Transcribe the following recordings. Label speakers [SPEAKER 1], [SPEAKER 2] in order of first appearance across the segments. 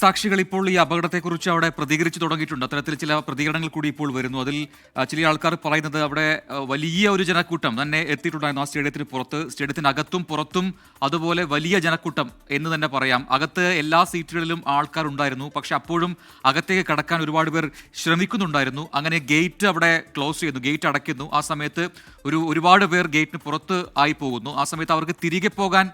[SPEAKER 1] ദൃക്സാക്ഷികൾ ഇപ്പോൾ ഈ അപകടത്തെക്കുറിച്ച് അവിടെ പ്രതികരിച്ചു തുടങ്ങിയിട്ടുണ്ട്. അത്തരത്തിൽ ചില പ്രതികരണങ്ങൾ കൂടി ഇപ്പോൾ വരുന്നു. അതിൽ ചില ആൾക്കാർ പറയുന്നത് അവിടെ വലിയ ഒരു ജനക്കൂട്ടം തന്നെ എത്തിയിട്ടുണ്ടായിരുന്നു ആ സ്റ്റേഡിയത്തിന് പുറത്ത്. സ്റ്റേഡിയത്തിനകത്തും പുറത്തും അതുപോലെ വലിയ ജനക്കൂട്ടം എന്ന് തന്നെ പറയാം. അകത്ത് എല്ലാ സീറ്റുകളിലും ആൾക്കാരുണ്ടായിരുന്നു പക്ഷെ അപ്പോഴും അകത്തേക്ക് കടക്കാൻ ഒരുപാട് പേർ ശ്രമിക്കുന്നുണ്ടായിരുന്നു. അങ്ങനെ ഗേറ്റ് അവിടെ ക്ലോസ് ചെയ്യുന്നു. ഗേറ്റ് അടയ്ക്കുന്നു. ആ സമയത്ത് ഒരു ഒരുപാട് പേർ ഗേറ്റിന് പുറത്ത് ആയി പോകുന്നു. ആ സമയത്ത് അവർക്ക് തിരികെ പോകാൻ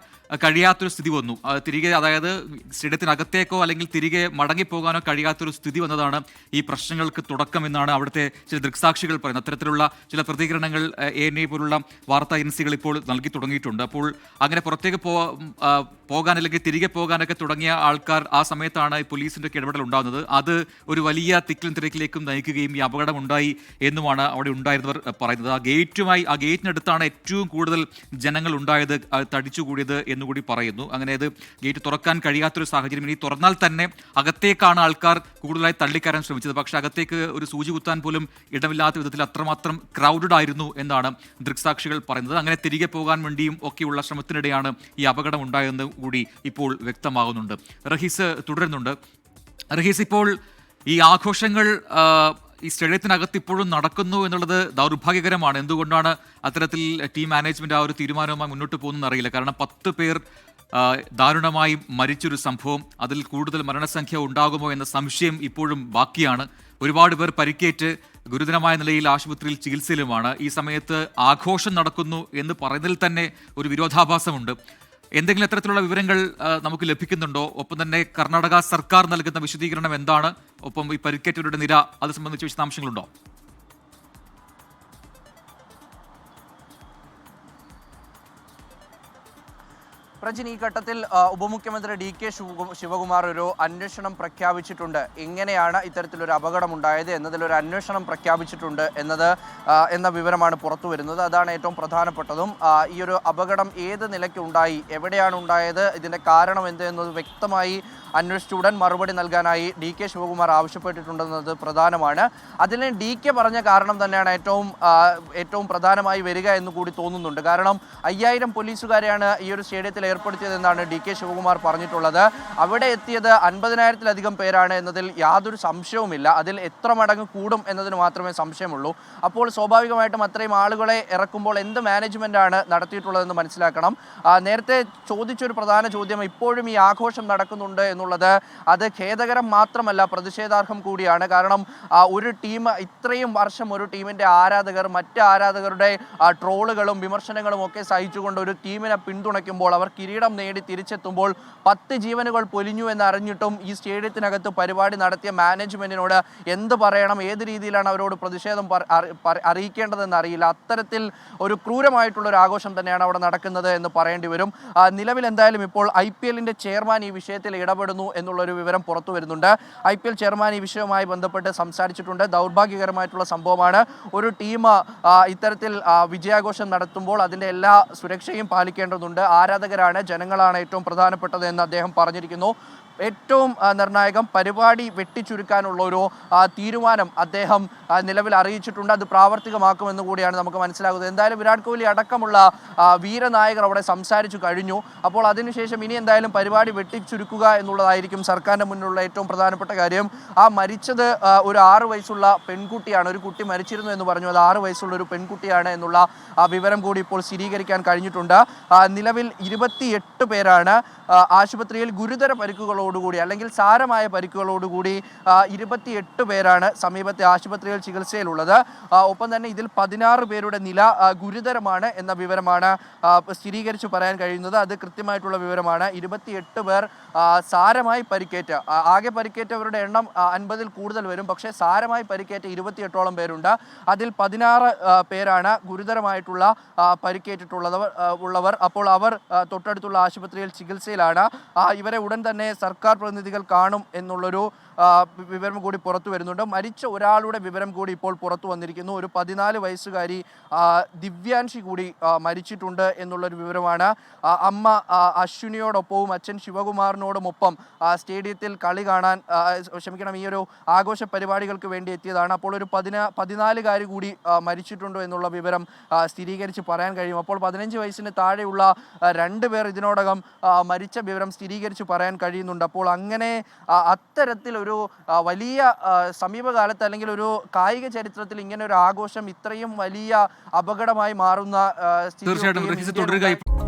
[SPEAKER 1] കഴിയാത്തൊരു സ്ഥിതി വന്നു. തിരികെ അതായത് സ്റ്റേഡിയത്തിനകത്തേക്കോ അല്ലെങ്കിൽ തിരികെ മടങ്ങിപ്പോകാനോ കഴിയാത്തൊരു സ്ഥിതി വന്നതാണ് ഈ പ്രശ്നങ്ങൾക്ക് തുടക്കം എന്നാണ് അവിടുത്തെ ചില ദൃക്സാക്ഷികൾ പറയുന്നത്. അത്തരത്തിലുള്ള ചില പ്രതികരണങ്ങൾ എ എൻ ഐ പോലുള്ള വാർത്താ ഏജൻസികൾ ഇപ്പോൾ നൽകി തുടങ്ങിയിട്ടുണ്ട്. അപ്പോൾ അങ്ങനെ പുറത്തേക്ക് പോ ആ, പോകാൻ അല്ലെങ്കിൽ തിരികെ പോകാനൊക്കെ തുടങ്ങിയ ആൾക്കാർ ആ സമയത്താണ് പോലീസിന്റെ ഒക്കെ ഇടപെടൽ ഉണ്ടാകുന്നത്. അത് ഒരു വലിയ തിക്കിലും തിരക്കിലേക്കും നയിക്കുകയും ഈ അപകടം ഉണ്ടായി എന്നുമാണ് അവിടെ ഉണ്ടായിരുന്നവർ പറയുന്നത്. ആ ഗേറ്റുമായി ആ ഗേറ്റിനടുത്താണ് ഏറ്റവും കൂടുതൽ ജനങ്ങൾ ഉണ്ടായത് തടിച്ചുകൂടിയത് എന്നുകൂടി പറയുന്നു. അങ്ങനെ അത് ഗേറ്റ് തുറക്കാൻ കഴിയാത്തൊരു സാഹചര്യം. ഇനി തുറന്നാൽ തന്നെ അകത്തേക്കാണ് ആൾക്കാർ കൂടുതലായി തള്ളിക്കയറാൻ ശ്രമിച്ചത്. പക്ഷേ അകത്തേക്ക് ഒരു സൂചി കുത്താൻ പോലും ഇടമില്ലാത്ത വിധത്തിൽ അത്രമാത്രം ക്രൗഡഡ് ആയിരുന്നു എന്നാണ് ദൃക്സാക്ഷികൾ പറയുന്നത്. അങ്ങനെ തിരികെ പോകാൻ വേണ്ടിയും ഒക്കെയുള്ള ശ്രമത്തിനിടെയാണ് ഈ അപകടം ഉണ്ടായതെന്ന് കൂടി ഇപ്പോൾ വ്യക്തമാകുന്നുണ്ട്. റഹീസ് തുടരുന്നുണ്ട്. റഹീസ് ഇപ്പോൾ ഈ ആഘോഷങ്ങൾ ഈ സ്റ്റേഡിയത്തിനകത്ത് ഇപ്പോഴും നടക്കുന്നു എന്നുള്ളത് ദൗർഭാഗ്യകരമാണ്. എന്തുകൊണ്ടാണ് അത്തരത്തിൽ ടീം മാനേജ്മെന്റ് ആ ഒരു തീരുമാനവുമായി മുന്നോട്ട് പോകുന്നതെന്ന് അറിയില്ല. കാരണം പത്ത് പേർ ദാരുണമായി മരിച്ചൊരു സംഭവം അതിൽ കൂടുതൽ മരണസംഖ്യ ഉണ്ടാകുമോ എന്ന സംശയം ഇപ്പോഴും ബാക്കിയാണ്. ഒരുപാട് പേർ പരിക്കേറ്റ് ഗുരുതരമായ നിലയിൽ ആശുപത്രിയിൽ ചികിത്സയിലുമാണ്. ഈ സമയത്ത് ആഘോഷം നടക്കുന്നു എന്ന് പറയുന്നതിൽ തന്നെ ഒരു വിരോധാഭാസമുണ്ട്. എന്തെങ്കിലും അത്തരത്തിലുള്ള വിവരങ്ങൾ നമുക്ക് ലഭിക്കുന്നുണ്ടോ? ഒപ്പം തന്നെ കർണാടക സർക്കാർ നൽകുന്ന വിശദീകരണം എന്താണ്? ഒപ്പം ഈ പരിക്കേറ്റവരുടെ നിര അത് സംബന്ധിച്ച് വിശദാംശങ്ങളുണ്ടോ?
[SPEAKER 2] പ്രജിൻ ഈ ഘട്ടത്തിൽ ഉപമുഖ്യമന്ത്രി ഡി കെ ശിവകുമാർ ഒരു അന്വേഷണം പ്രഖ്യാപിച്ചിട്ടുണ്ട്. എങ്ങനെയാണ് ഇത്തരത്തിലൊരു അപകടം ഉണ്ടായത് എന്നതിലൊരു അന്വേഷണം പ്രഖ്യാപിച്ചിട്ടുണ്ട് എന്നത് എന്ന വിവരമാണ് പുറത്തു വരുന്നത്. അതാണ് ഏറ്റവും പ്രധാനപ്പെട്ടതും. ഈ ഒരു അപകടം ഏത് നിലയ്ക്ക് ഉണ്ടായി എവിടെയാണ് ഉണ്ടായത് ഇതിന്റെ കാരണം എന്ത് എന്നത് വ്യക്തമായി അന്വേഷിച്ചുടൻ മറുപടി നൽകാനായി ഡി കെ ശിവകുമാർ ആവശ്യപ്പെട്ടിട്ടുണ്ടെന്നത് പ്രധാനമാണ്. അതിന് ഡി കെ പറഞ്ഞ കാരണം തന്നെയാണ് ഏറ്റവും ഏറ്റവും പ്രധാനമായി വരിക എന്ന് കൂടി തോന്നുന്നുണ്ട്. കാരണം അയ്യായിരം പോലീസുകാരെയാണ് ഈ ഒരു സ്റ്റേഡിയത്തിൽ ഏർപ്പെടുത്തിയതെന്നാണ് ഡി കെ ശിവകുമാർ പറഞ്ഞിട്ടുള്ളത്. അവിടെ എത്തിയത് അൻപതിനായിരത്തിലധികം പേരാണ് എന്നതിൽ യാതൊരു സംശയവുമില്ല. അതിൽ എത്ര മടങ്ങ് കൂടും എന്നതിന് മാത്രമേ സംശയമുള്ളൂ. അപ്പോൾ സ്വാഭാവികമായിട്ടും അത്രയും ആളുകളെ ഇറക്കുമ്പോൾ എന്ത് മാനേജ്മെന്റ് ആണ് നടത്തിയിട്ടുള്ളതെന്ന് മനസ്സിലാക്കണം. നേരത്തെ ചോദിച്ചൊരു പ്രധാന ചോദ്യം ഇപ്പോഴും ഈ ആഘോഷം നടക്കുന്നുണ്ട് എന്നുള്ളത് അത് ഖേദകരം മാത്രമല്ല പ്രതിഷേധാർഹം കൂടിയാണ്. കാരണം ഒരു ടീം ഇത്രയും വർഷം ഒരു ടീമിന്റെ ആരാധകർ മറ്റ് ആരാധകരുടെ ട്രോളുകളും വിമർശനങ്ങളും ഒക്കെ സഹിച്ചുകൊണ്ട് ഒരു ടീമിനെ പിന്തുണയ്ക്കുമ്പോൾ അവർ കിരീടം നേടി തിരിച്ചെത്തുമ്പോൾ പത്ത് ജീവനുകൾ പൊലിഞ്ഞു എന്നറിഞ്ഞിട്ടും ഈ സ്റ്റേഡിയത്തിനകത്ത് പരിപാടി നടത്തിയ മാനേജ്മെന്റിനോട് എന്ത് പറയണം ഏത് രീതിയിലാണ് അവരോട് പ്രതിഷേധം അറിയിക്കേണ്ടതെന്ന് അറിയില്ല. അത്തരത്തിൽ ഒരു ക്രൂരമായിട്ടുള്ള ഒരു ആഘോഷം തന്നെയാണ് അവിടെ നടക്കുന്നത് എന്ന് പറയേണ്ടി വരും. നിലവിൽ എന്തായാലും ഇപ്പോൾ ഐ പി എല്ലിന്റെ ചെയർമാൻ ഈ വിഷയത്തിൽ ഇടപെടുന്നു എന്നുള്ളൊരു വിവരം പുറത്തു വരുന്നുണ്ട്. ഐ പി എൽ ചെയർമാൻ ഈ വിഷയവുമായി ബന്ധപ്പെട്ട് സംസാരിച്ചിട്ടുണ്ട്. ദൗർഭാഗ്യകരമായിട്ടുള്ള സംഭവമാണ്. ഒരു ടീം ഇത്തരത്തിൽ വിജയാഘോഷം നടത്തുമ്പോൾ അതിന്റെ എല്ലാ സുരക്ഷയും പാലിക്കേണ്ടതുണ്ട്. ആരാധകരാണ് ജനങ്ങളാണ് ഏറ്റവും പ്രധാനപ്പെട്ടത് എന്ന് അദ്ദേഹം പറഞ്ഞിരിക്കുന്നു. ഏറ്റവും നിർണായകം പരിപാടി വെട്ടിച്ചുരുക്കാനുള്ള ഒരു തീരുമാനം അദ്ദേഹം നിലവിൽ അറിയിച്ചിട്ടുണ്ട്. അത് പ്രാവർത്തികമാക്കുമെന്ന് കൂടിയാണ് നമുക്ക് മനസ്സിലാകുന്നത്. എന്തായാലും വിരാട് കോഹ്ലി അടക്കമുള്ള വീരനായകർ അവിടെ സംസാരിച്ചു കഴിഞ്ഞു. അപ്പോൾ അതിനുശേഷം ഇനി എന്തായാലും പരിപാടി വെട്ടിച്ചുരുക്കുക എന്നുള്ളതായിരിക്കും സർക്കാരിന്റെ മുന്നിലുള്ള ഏറ്റവും പ്രധാനപ്പെട്ട കാര്യം. ആ മരിച്ചത് ഒരു ആറ് വയസ്സുള്ള പെൺകുട്ടിയാണ്. ഒരു കുട്ടി മരിച്ചിരുന്നു എന്ന് പറഞ്ഞു. അത് ആറ് വയസ്സുള്ള ഒരു പെൺകുട്ടിയാണ് എന്നുള്ള ആ, വിവരം കൂടി ഇപ്പോൾ സ്ഥിരീകരിക്കാൻ കഴിഞ്ഞിട്ടുണ്ട്. നിലവിൽ ഇരുപത്തിയെട്ട് പേരാണ് ആശുപത്രിയിൽ ഗുരുതര പരിക്കുകളോടുകൂടി അല്ലെങ്കിൽ സാരമായ പരിക്കുകളോടുകൂടി ഇരുപത്തിയെട്ട് പേരാണ് സമീപത്തെ ആശുപത്രിയിൽ ചികിത്സയിലുള്ളത്. ഒപ്പം തന്നെ ഇതിൽ പതിനാറ് പേരുടെ നില ഗുരുതരമാണ് എന്ന വിവരമാണ് സ്ഥിരീകരിച്ചു പറയാൻ കഴിയുന്നത്. അത് കൃത്യമായിട്ടുള്ള വിവരമാണ്. ഇരുപത്തിയെട്ട് പേർ സാരമായി പരിക്കേറ്റ ആകെ പരിക്കേറ്റവരുടെ എണ്ണം അൻപതിൽ കൂടുതൽ വരും. പക്ഷേ സാരമായി പരിക്കേറ്റ ഇരുപത്തിയെട്ടോളം പേരുണ്ട്. അതിൽ പതിനാറ് പേരാണ് ഗുരുതരമായിട്ടുള്ള പരിക്കേറ്റിട്ടുള്ളവർ ഉള്ളവർ. അപ്പോൾ അവർ തൊട്ടടുത്തുള്ള ആശുപത്രിയിൽ ചികിത്സയിലാണ്. ഇവരെ ഉടൻ തന്നെ സർക്കാർ പ്രതിനിധികൾ കാണും എന്നുള്ളൊരു വിവരം കൂടി പുറത്തു വരുന്നുണ്ട്. മരിച്ച ഒരാളുടെ വിവരം കൂടി ഇപ്പോൾ പുറത്തു വന്നിരിക്കുന്നു. ഒരു പതിനാല് വയസ്സുകാരി ദിവ്യാൻഷി കൂടി മരിച്ചിട്ടുണ്ട് എന്നുള്ളൊരു വിവരമാണ്. അമ്മ അശ്വിനിയോടൊപ്പവും അച്ഛൻ ശിവകുമാറിനോടുമൊപ്പം സ്റ്റേഡിയത്തിൽ കളി കാണാൻ ക്ഷമിക്കണം ഈ ഒരു ആഘോഷ പരിപാടികൾക്ക് വേണ്ടി എത്തിയതാണ്. അപ്പോൾ ഒരു പതിനാ പതിനാലുകാരി കൂടി മരിച്ചിട്ടുണ്ടോ എന്നുള്ള വിവരം സ്ഥിരീകരിച്ച് പറയാൻ കഴിയും. അപ്പോൾ പതിനഞ്ച് വയസ്സിന് താഴെയുള്ള രണ്ട് പേർ ഇതിനോടകം മരിച്ച വിവരം സ്ഥിരീകരിച്ച് പറയാൻ കഴിയുന്നുണ്ട്. അപ്പോൾ അങ്ങനെ അത്തരത്തിലൊരു വലിയ സമീപകാലത്ത് അല്ലെങ്കിൽ ഒരു കായിക ചരിത്രത്തിൽ ഇങ്ങനെ ഒരു ആഘോഷം ഇത്രയും വലിയ അപകടമായി മാറുന്ന
[SPEAKER 1] തീർച്ചയായിട്ടും തുടരുക